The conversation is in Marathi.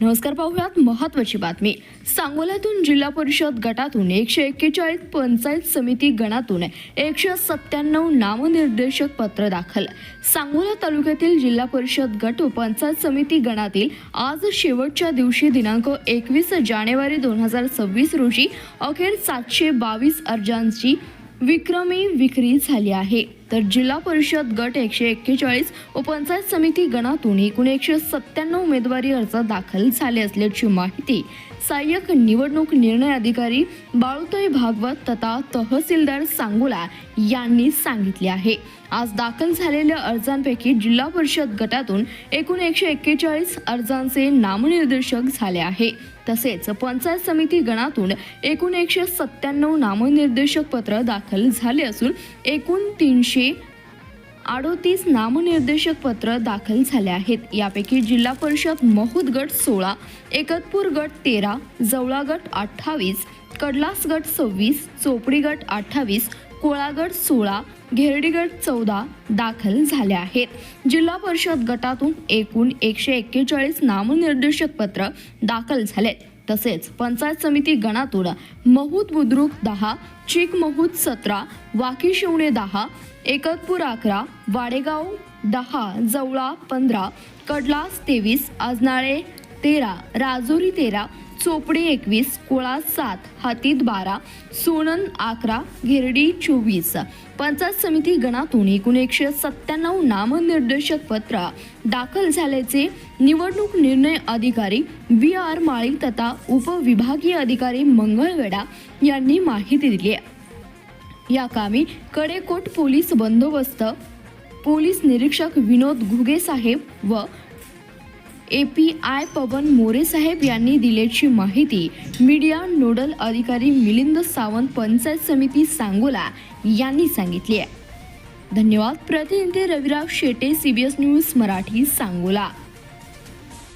नमस्कार पाहुयात महत्वाची बातमी. सांगोल्यातून जिल्हा परिषद गटातून एकशे एक्केचाळीस पंचायत समिती गणातून एकशे सत्त्याण्णव नामनिर्देशक पत्र दाखल. सांगोला तालुक्यातील जिल्हा परिषद गट व पंचायत समिती गणातील आज शेवटच्या दिवशी दिनांक एकवीस जानेवारी दोन हजार सव्वीस रोजी अखेर सातशे बावीस अर्जांची विक्रमी विक्री झाली आहे. तर जिल्हा परिषद गट एकशे एक्केचाळीस व पंचायत समिती गणातून एकूण एकशे सत्त्याण्णव उमेदवारी अर्ज दाखल झाले असल्याची माहिती सहाय्यक निवडणूक निर्णय अधिकारी बाळुताई भागवत तथा तहसीलदार सांगोला यांनी सांगितले आहे. आज दाखल झालेल्या अर्जांपैकी जिल्हा परिषद गटातून एकूण एकशे एक्केचाळीस अर्जांचे नामनिर्देशक झाले आहे. तसेच पंचायत समिती गणातून एकूण एकशे सत्त्याण्णव नामनिर्देशक पत्र दाखल झाले असून एकूण तीनशे अडोतीस नामनिर्देशक पत्र दाखल झाले आहेत. यापैकी जिल्हा परिषद महूद गट सोळा एकतपूर गट तेरा जवळा गट अठ्ठावीस कडलास गट सव्वीस चोपडी गट अठ्ठावीस कोळागड सोळा घेरडीगड चौदा दाखल झाले आहेत. जिल्हा परिषद गटातून एकूण एकशे एक्केचाळीस नामनिर्देशक पत्र दाखल झालेत. तसेच पंचायत समिती गणातून महूत बुद्रुक दहा चिकमहूत सतरा वाकी शिवणे दहा एकतपूर अकरा वाडेगाव दहा जवळा पंधरा कडलास तेवीस आजनाळे तेरा राजुरी तेरा चोपडे एकवीस कोळा सात हातीत बारा सोनन अकरा घेरडी चोवीस. पंचायत समिती गणातून एकूण एकशे सत्त्याण्णव नामनिर्देशक पत्र दाखल झाल्याचे निवडणूक निर्णय अधिकारी व्ही आर माळी तथा उपविभागीय अधिकारी मंगळवेडा यांनी माहिती दिली आहे. या कामी कडेकोट पोलीस बंदोबस्त पोलीस निरीक्षक विनोद घुगे साहेब व A P I Pawan More साहेब यांनी दिल्याची माहिती मीडिया नोडल अधिकारी मिलिंद सावंत पंचायत समिती सांगोला यांनी सांगितली आहे. धन्यवाद. प्रतिनिधी रविराव शेटे सीबीएस न्यूज मराठी सांगोला.